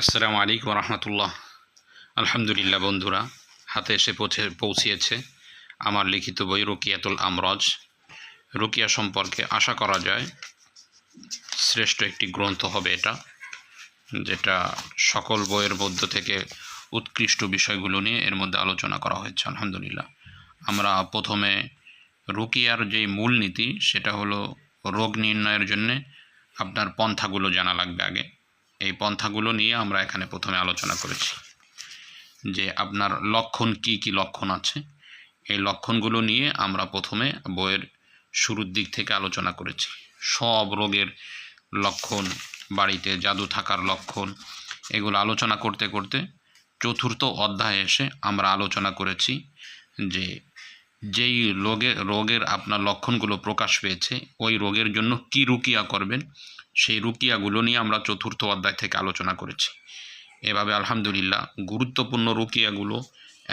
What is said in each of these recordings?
আসসালামু আলাইকুম রহমতুল্লাহ। আলহামদুলিল্লাহ বন্ধুরা, হাতে এসে পৌঁছে, পৌঁছিয়েছে আমার লিখিত বই রুকিয়াতুল আমরজ। রুকিয়া সম্পর্কে আশা করা যায়, শ্রেষ্ঠ একটি গ্রন্থ হবে এটা, যেটা সকল বইয়ের মধ্য থেকে উৎকৃষ্ট বিষয়গুলো নিয়ে এর মধ্যে আলোচনা করা হয়েছে, আলহামদুলিল্লাহ। আমরা প্রথমে রুকিয়ার যেই মূলনীতি, সেটা হলো রোগ নির্ণয়ের জন্যে আপনার পন্থাগুলো জানা লাগবে আগে। এই পন্থাগুলো নিয়ে আমরা এখানে প্রথমে আলোচনা করেছি। যে আপনার লক্ষণ কি কি লক্ষণ আছে? এই লক্ষণগুলো নিয়ে আমরা প্রথমে বইয়ের শুরুর দিক থেকে আলোচনা করেছি। সব রোগের লক্ষণ, বাড়িতে জাদু থাকার লক্ষণ, এগুলো আলোচনা করতে করতে চতুর্থ অধ্যায়ে এসে আমরা আলোচনা করেছি যে যেই রোগের রোগের আপনার লক্ষণগুলো প্রকাশ পেয়েছে, ওই রোগের জন্য কি রুকিয়া করবেন সেই রুকিয়াগুলো নিয়ে আমরা চতুর্থ অধ্যায় থেকে আলোচনা করেছি। এভাবে আলহামদুলিল্লাহ গুরুত্বপূর্ণ রুকিয়াগুলো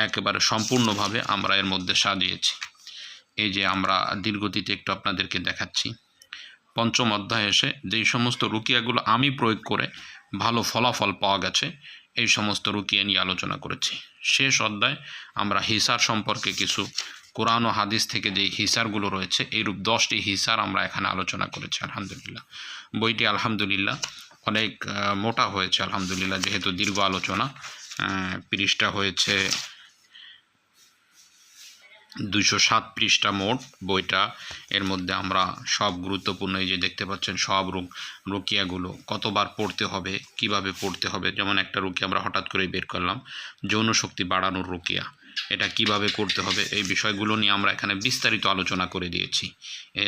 একেবারে সম্পূর্ণভাবে আমরা এর মধ্যে সাজিয়েছি। এই যে আমরা দীর্ঘতিতে একটু আপনাদেরকে দেখাচ্ছি। পঞ্চম অধ্যায়ে এসে যেই সমস্ত রুকিয়াগুলো আমি প্রয়োগ করে ভালো ফলাফল পাওয়া গেছে, এই সমস্ত রুকিয়া নিয়ে আলোচনা করেছি। শেষ অধ্যায় আমরা হিসার সম্পর্কে কিছু কোরআন ও হাদিস থেকে যেই হিসারগুলো রয়েছে, এইরূপ দশটি হিসার আমরা এখানে আলোচনা করেছি, আলহামদুলিল্লাহ। বইটি আলহামদুলিল্লাহ অনেক মোটা হয়েছে, আলহামদুলিল্লাহ, যেহেতু দীর্ঘ আলোচনা পৃষ্ঠা হয়েছে দুইশো সাত পৃষ্ঠা মোট বইটা। এর মধ্যে আমরা সব গুরুত্বপূর্ণ এই যে দেখতে পাচ্ছেন, সব রোগ রুকিয়াগুলো কতবার পড়তে হবে, কীভাবে পড়তে হবে, যেমন একটা রুকিয়া আমরা হঠাৎ করেই বের করলাম যৌন শক্তি বাড়ানোর রুকিয়া। এটা কীভাবে করতে হবে, এই বিষয়গুলো নিয়ে আমরা এখানে বিস্তারিত আলোচনা করে দিয়েছি।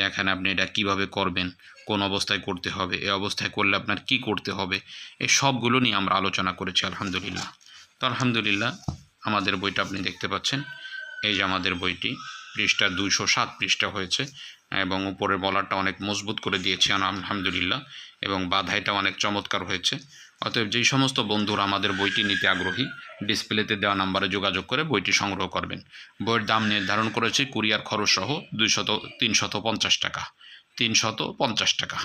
এখানে আপনি এটা কীভাবে করবেন, কোন অবস্থায় করতে হবে, এই অবস্থায় করলে আপনার কি করতে হবে, এই সবগুলো নিয়ে আমরা আলোচনা করেছি, আলহামদুলিল্লাহ। তো আলহামদুলিল্লাহ, আমাদের বইটা আপনি দেখতে পাচ্ছেন। এই যে আমাদের বইটি, পৃষ্ঠা দুইশো সাত পৃষ্ঠা হয়েছে এবং উপরের বলারটা অনেক মজবুত করে দিয়েছি আলহামদুলিল্লাহ, এবং বাধাইটা অনেক চমৎকার হয়েছে। অতএব যেই সমস্ত বন্ধুরা আমাদের বইটি নিতে আগ্রহী, ডিসপ্লেতে দেওয়া নাম্বারে যোগাযোগ করে বইটি সংগ্রহ করবেন। বইয়ের দাম নির্ধারণ করেছে কুরিয়ার খরচ সহ দুইশত, তিনশত পঞ্চাশ টাকা, তিনশত পঞ্চাশ টাকা।